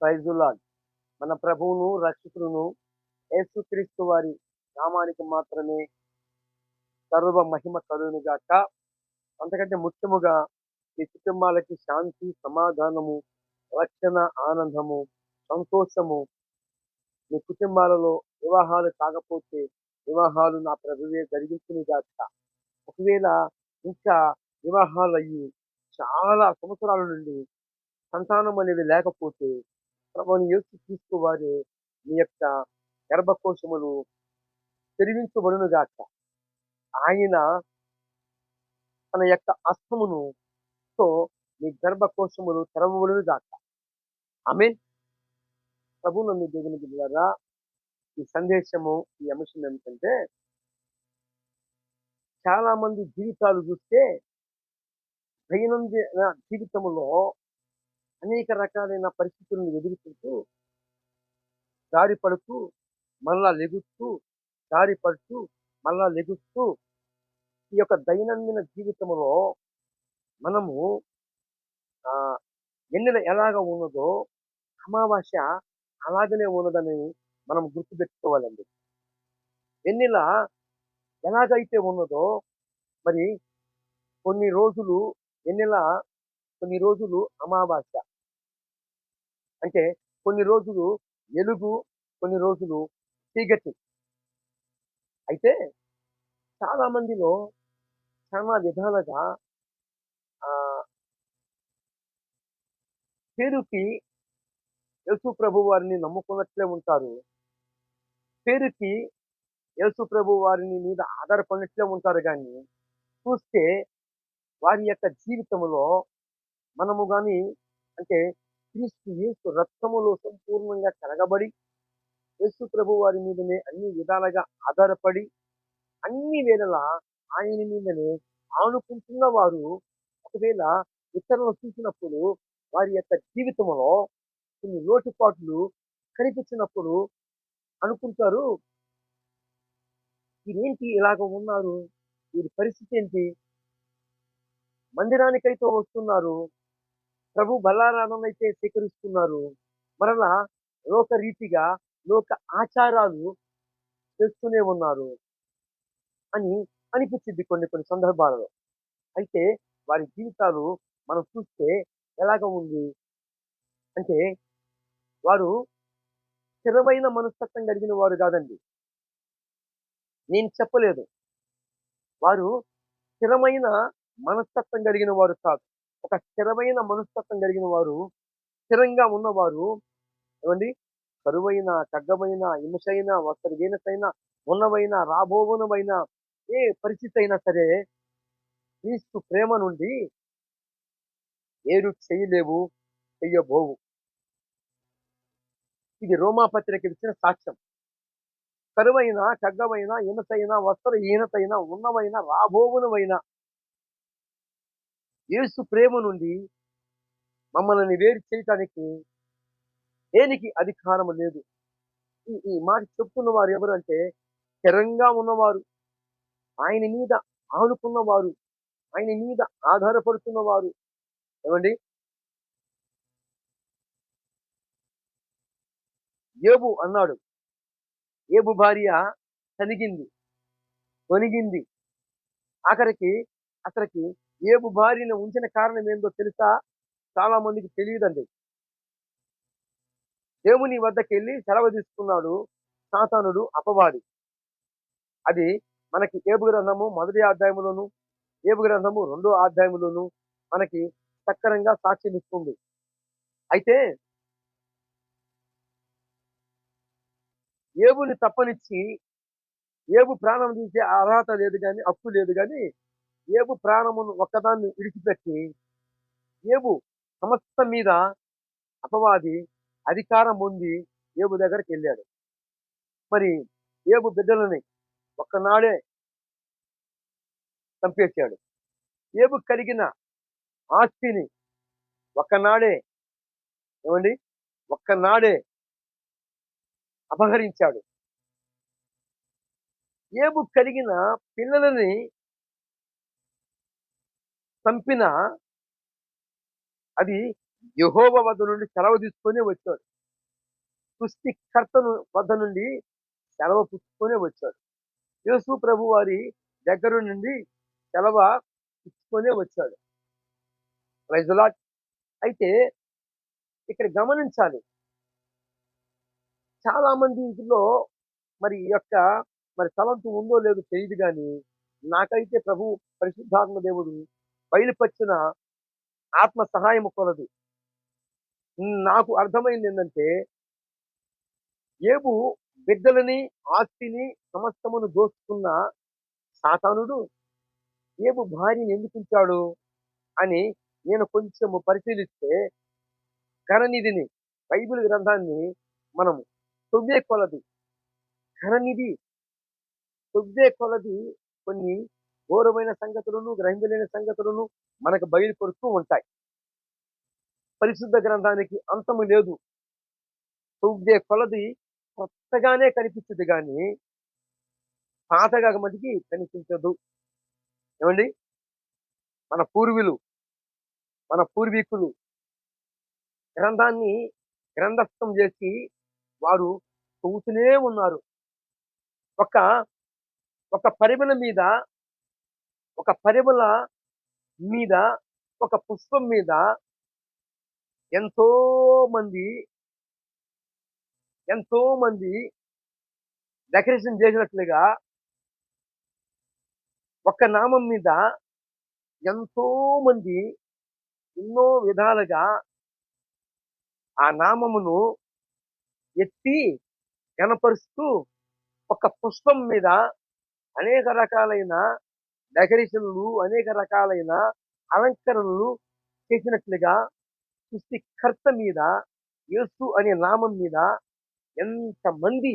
ప్రైజులాడ్ మన ప్రభువును రక్షకులను యేసుక్రీస్తు వారి నామానికి మాత్రమే సర్వ మహిమ కలుగును గాక. అంతకంటే ముఖ్యముగా ఈ కుటుంబాలకి శాంతి సమాధానము రక్షణ ఆనందము సంతోషము మీ కుటుంబాలలో వివాహాలు కాకపోతే వివాహాలు నా ప్రభువే జరిగించును గాక. ఒకవేళ ఇంకా వివాహాలు అయ్యి చాలా సంవత్సరాల నుండి సంతానం అనేది లేకపోతే ప్రభుని యేసు క్రీస్తు వారి మీ యొక్క గర్భకోశములు తెరివించబడునుగాక ఆయన తన యొక్క అస్తమును తో మీ గర్భకోశములు తెరవబడును గాక ఆమె ప్రభు మీ దేవుని బిడ్డలారా ఈ సందేశము ఈ అంశం ఏమిటంటే చాలా మంది జీవితాలు చూస్తే దైనందిన జీవితంలో అనేక రకాలైన పరిస్థితులను ఎదుర్కొంటూ దారి పడుతూ మళ్ళా లెగుస్తూ దారి పడుతూ మళ్ళా లెగుస్తూ ఈ యొక్క దైనందిన జీవితంలో మనము ఆ ఎన్నెల ఎలాగ ఉన్నదో అమావాస్య అలాగనే ఉన్నదని మనం గుర్తుపెట్టుకోవాలండి. వెన్నెల ఎలాగైతే ఉన్నదో మరి కొన్ని రోజులు వెన్నెల కొన్ని రోజులు అమావాస్య. అంటే కొన్ని రోజులు ఎలుగు కొన్ని రోజులు చీకటి. అయితే చాలా మందిలో చాలా విధాలుగా ఆ పేరుకి యేసు ప్రభు వారిని నమ్ముకున్నట్లే ఉంటారు. పేరుకి యేసు ప్రభు వారిని మీద ఆధారపడినట్లే ఉంటారు కానీ చూస్తే వారి యొక్క జీవితంలో మనము కానీ అంటే క్రీస్తు యేసు రక్తములో సంపూర్ణంగా కలగబడి యేసు ప్రభు వారి మీదనే అన్ని విధాలుగా ఆధారపడి అన్ని వేళలా ఆయన మీదనే ఆనుకుంటున్న వారు ఒకవేళ ఇతరులను చూసినప్పుడు వారి యొక్క జీవితంలో కొన్ని లోటుపాట్లు కనిపించినప్పుడు అనుకుంటారు. వీరేంటి ఇలాగ ఉన్నారు? వీరి పరిస్థితి ఏంటి? మందిరానికైతే వస్తున్నారు. ప్రభు బల్లారాధనైతే స్వీకరిస్తున్నారు. మరలా లోక రీతిగా లోక ఆచారాలు చేస్తూనే ఉన్నారు అని అనిపించింది కొన్ని కొన్ని సందర్భాలలో. అయితే వారి జీవితాలు మనం చూస్తే ఎలాగ ఉంది? అంటే వారు స్థిరమైన మనస్తత్వం కలిగిన వారు కాదండి. నేను చెప్పలేదు. వారు స్థిరమైన మనస్తత్వం కలిగిన వారు కాదు. ఒక స్థిరమైన మనస్తత్వం కలిగిన వారు స్థిరంగా ఉన్నవారు ఏమండి? కరువైన కగ్గమైన హింసైన వస్త్రహీనతైన ఉన్నవైన రాబోవునవైన ఏ పరిస్థితి అయినా సరే క్రీస్తు ప్రేమ నుండి ఏరు చేయలేవు చెయ్యబోవు ఇది రోమాపత్రిక ఇచ్చిన సాక్ష్యం. కరువైన కగ్గమైన హిమసైన వస్త్రహీనతైన ఉన్నవైన రాబోవునవైన యేసు ప్రేమ నుండి మమ్మల్ని వేరు చేయటానికి దేనికి అధికారం లేదు? ఈ ఈ మాట చెప్తున్న వారు ఎవరు అంటే స్థిరంగా ఉన్నవారు ఆయన మీద ఆనుకున్నవారు ఆయన మీద ఆధారపడుతున్నవారు ఏమండి? ఏబు అన్నాడు. ఏబు భార్య తనిగింది కొనిగింది. ఆఖరికి అక్కడికి ఏబు భార్యను ఉంచిన కారణం ఏందో తెలుసా? చాలా మందికి తెలియదండి. దేవుని వద్దకు వెళ్ళి సెలవు తీసుకున్నాడు సాతానుడు అపవాది. అది మనకి ఏబు గ్రంథము మొదటి అధ్యాయములోను ఏబు గ్రంథము రెండో అధ్యాయములోను మనకి చక్కరంగా సాక్ష్యం ఇస్తుంది. అయితే ఏబుని తప్పనిచ్చి ఏబు ప్రాణం తీసే అర్హత లేదు కానీ హక్కు లేదు కానీ ఏబు ప్రాణమును ఒక్కదాన్ని విడిచిపెట్టి ఏబు సమస్త మీద అపవాది అధికారం పొంది ఏబు దగ్గరికి వెళ్ళాడు. మరి ఏబు బిడ్డలని ఒక్కనాడే చంపేశాడు. ఏబు కలిగిన ఆస్తిని ఒక్కనాడే ఏమండి? ఒక్కనాడే అపహరించాడు. ఏబు కలిగిన పిల్లలని చంపిన అది యహోవ వద్ద నుండి సెలవు తీసుకొని వచ్చాడు. సృష్టికర్తను వద్ద నుండి సెలవు పుచ్చుకొని వచ్చాడు. యేసు ప్రభు వారి దగ్గర నుండి సెలవ పుచ్చుకొనే వచ్చాడు. ప్రైజ్ అయితే ఇక్కడ గమనించాలి. చాలా మంది ఇంట్లో మరి ఈ యొక్క మరి తలంతు ఉందో లేదో తెలియదు కానీ నాకైతే ప్రభు పరిశుద్ధాత్మ దేవుడు బయలుపరిచిన ఆత్మ సహాయం కొలది. నాకు అర్థమైంది ఏంటంటే ఏబు బిడ్డలని ఆస్తిని సమస్తమును దోచుకున్న సాతానుడు ఏబు భార్యని ఎందుకుంచాడు అని నేను కొంచెము పరిశీలిస్తే ఘననిధిని బైబిల్ గ్రంథాన్ని మనం తొవ్వే కొలది. ఘననిధి తొవ్వే కొలది కొన్ని ఘోరమైన సంగతులను గ్రహించలేని సంగతులను మనకు బయలుపరుస్తూ ఉంటాయి. పరిశుద్ధ గ్రంథానికి అంతము లేదు. తొవ్వే కొలది కొత్తగానే కనిపించదు కానీ పాతగా మటుకి కనిపించదు. ఏమండి? మన పూర్వీలు మన పూర్వీకులు గ్రంథాన్ని గ్రంథస్థం చేసి వారు చూస్తూనే ఉన్నారు. ఒక ఒక పరిమళ మీద ఒక పరిమళ మీద ఒక పుష్పం మీద ఎంతో మంది ఎంతో మంది డెకరేషన్ చేసినట్లుగా ఒక నామం మీద ఎంతో మంది ఎన్నో విధాలుగా ఆ నామమును ఎత్తి కనపరుస్తూ ఒక పుష్పం మీద అనేక రకాలైన డెకరేషన్లు అనేక రకాలైన అలంకరణలు చేసినట్లుగా సృష్టికర్త మీద యేసు అనే నామం మీద ఎంతమంది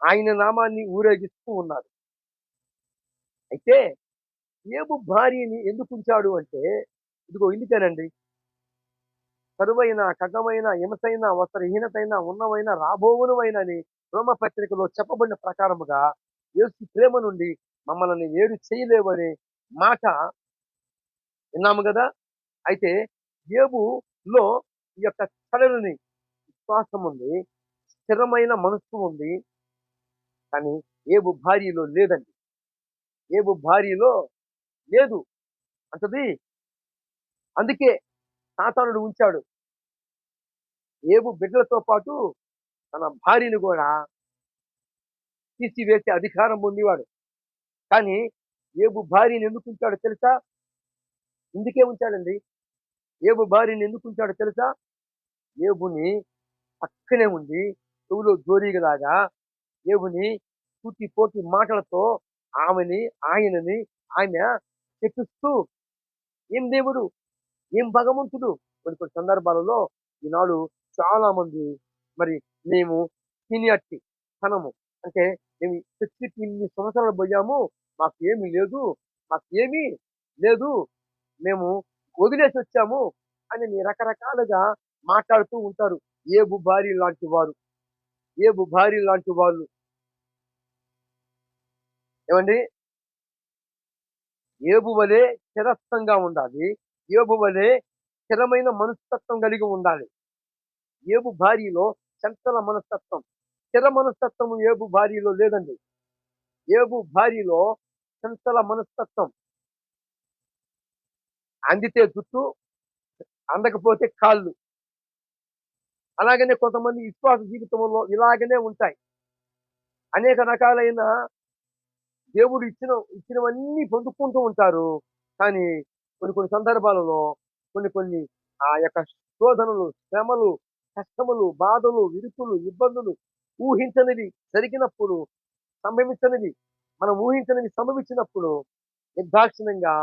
ఆయన నామాన్ని ఊరేగిస్తూ ఉన్నారు. అయితే ఏబు భార్యని ఎందుకు ఉంచాడు అంటే ఇదిగో ఇందుకేనండి. కరువైన కగమైన హిమసైన వస్త్రహీనతైన ఉన్నవైన రాబోవునవైన అని రోమ పత్రికలో చెప్పబడిన ప్రకారముగా యేసు ప్రేమ నుండి మమ్మల్ని వేరు చేయలేవనే మాట విన్నాము కదా? అయితే ఏబులో ఈ యొక్క కళలని విశ్వాసం ఉంది స్థిరమైన మనస్సు ఉంది కానీ ఏబు భార్యలో లేదండి. ఏబు భార్యలో లేదు అంటది. అందుకే సాతానుడు ఉంచాడు. ఏబు బిడ్డలతో పాటు తన భార్యను కూడా తీసివేసే అధికారం పొందేవాడు కానీ ఏబు భార్యని ఎందుకు ఉంచాడో తెలుసా? ఇందుకే ఉంచాడండి. ఏబు భార్యని ఎందుకు ఉంచాడో తెలుసా? ఏబుని పక్కనే ఉండి చెవులో జోరీగలాగా ఏబుని పూర్తి పోటీ మాటలతో ఆమెని ఆయనని ఆమె చెప్పిస్తూ ఏం దేవుడు? ఏం భగవంతుడు? కొన్ని కొన్ని సందర్భాలలో ఈనాడు చాలా మంది మరి మేము సీనియర్టీ తనము అంటే మేము చర్చికి ఇన్ని సంవత్సరాలు పోయాము మాకు ఏమీ లేదు మాకు ఏమీ లేదు మేము వదిలేసి వచ్చాము అని రకరకాలుగా మాట్లాడుతూ ఉంటారు. ఏబు భార్య లాంటి వారు ఏ భార్య లాంటి వాళ్ళు. ఏమండి? ఏబు వలె స్థిరస్థంగా ఉండాలి ఏబు వలె స్థిరమైన మనస్తత్వం కలిగి ఉండాలి. ఏబు భార్యలో చంచల మనస్తత్వం స్థిర మనస్తత్వం ఏబు భార్యలో లేదండి. ఏబు భార్యలో చంచల మనస్తత్వం. అందితే జుట్టు అందకపోతే కాళ్ళు. అలాగనే కొంతమంది విశ్వాస జీవితంలో ఇలాగనే ఉంటాయి. అనేక రకాలైన దేవుడు ఇచ్చిన ఇచ్చినవన్నీ పొందుకుంటూ ఉంటారు. కానీ కొన్ని కొన్ని సందర్భాలలో కొన్ని కొన్ని ఆ యొక్క శోధనలు శ్రమలు కష్టములు బాధలు విరుపులు ఇబ్బందులు ఊహించనివి జరిగినప్పుడు సంభవించనివి. మనం ఊహించనివి సంభవించినప్పుడు నిర్దాక్షిణ్యంగా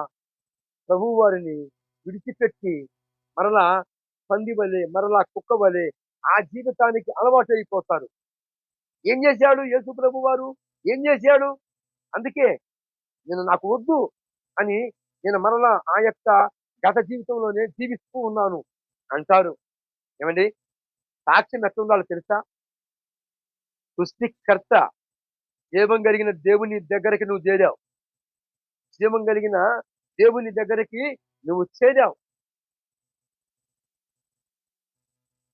ప్రభువారిని విడిచిపెట్టి మరలా పంది వలె మరలా కుక్క వలె ఆ జీవితానికి అలవాటు అయిపోతారు ఏం చేశాడు యేసు ప్రభు వారు ఏం చేశాడు? అందుకే నేను నాకు వద్దు అని నేను మరలా ఆ యొక్క గత జీవితంలోనే జీవిస్తూ ఉన్నాను అంటారు. ఏమండి? సాక్ష్యం ఎట్లుండాలో తెలుసా? సృష్టికర్త జీవం కలిగిన దేవుని దగ్గరికి నువ్వు చేరావు. జీవం కలిగిన దేవుని దగ్గరికి నువ్వు చేరావు.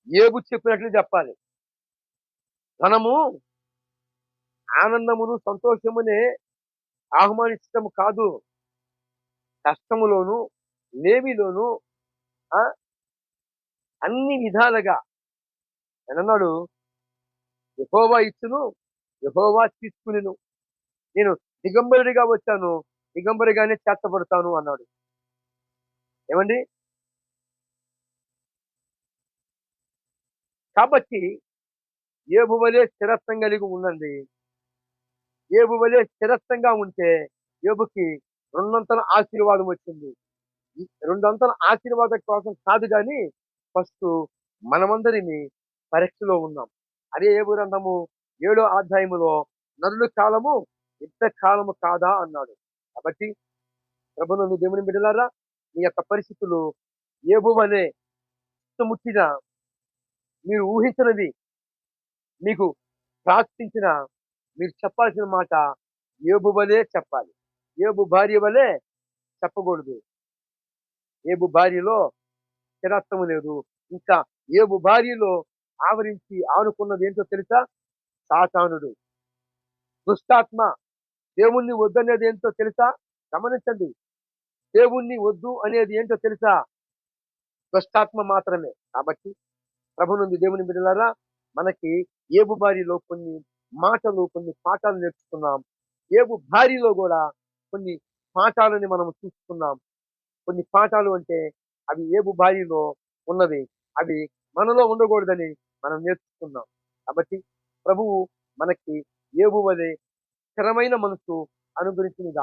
ఏబు చెప్పినట్లు చెప్పాలి. మనము ఆనందమును సంతోషమునే ఆహ్వానించడం కాదు. కష్టములోను లేమిలోను అన్ని విధాలుగా అన్నాడు యహోవా ఇచ్చును యహోవా తీసుకునిను. నేను దిగంబరుడిగా వచ్చాను దిగంబరిగానే చేర్చబడతాను అన్నాడు. ఏమండి? కాబట్టి ఏ భువలే స్థిరత్వం కలిగి ఉండండి. ఏ భువలే స్థిరత్వంగా ఉంటే ఏబుకి రెండంతల ఆశీర్వాదం వచ్చింది. రెండంతల ఆశీర్వాదం కోసం కాదు కానీ ఫస్ట్ మనమందరినీ పరీక్షలో ఉన్నాం. అదే ఏబు గ్రంథము? ఏడో అధ్యాయములో నరుల కాలము యుద్ధ కాలము కాదా అన్నాడు. కాబట్టి ప్రభునందు దేవుని బిడ్డలారా మీ యొక్క పరిస్థితులు ఏబు అనే ముట్టిన మీరు ఊహించినది మీకు ప్రార్థించిన మీరు చెప్పాల్సిన మాట ఏబు వలే చెప్పాలి. ఏబు భార్య వలె చెప్పకూడదు. ఏబు భార్యలో స్థిరత్వము లేదు. ఇంకా ఏబు భార్యలో ఆవరించి ఆనుకున్నది ఏంటో తెలుసా? సాతానుడు. దుష్టాత్మ దేవుణ్ణి వద్దనేది ఏంటో తెలుసా? గమనించండి. దేవుణ్ణి వద్దు అనేది ఏంటో తెలుసా? దుష్టాత్మ మాత్రమే. కాబట్టి ప్రభు నుండి దేవుని బిడ్డలారా మనకి ఏబు భార్యలో కొన్ని మాటలు కొన్ని పాఠాలు నేర్చుకున్నాం. ఏబు భార్యలో కూడా కొన్ని పాఠాలని మనం చూసుకున్నాం కొన్ని పాఠాలు అంటే అవి ఏబు భార్యలో ఉన్నవి. అవి మనలో ఉండకూడదని మనం నేర్చుకున్నాం. కాబట్టి ప్రభువు మనకి ఏబు వలె స్థిరమైన మనసు అనుగ్రహించిన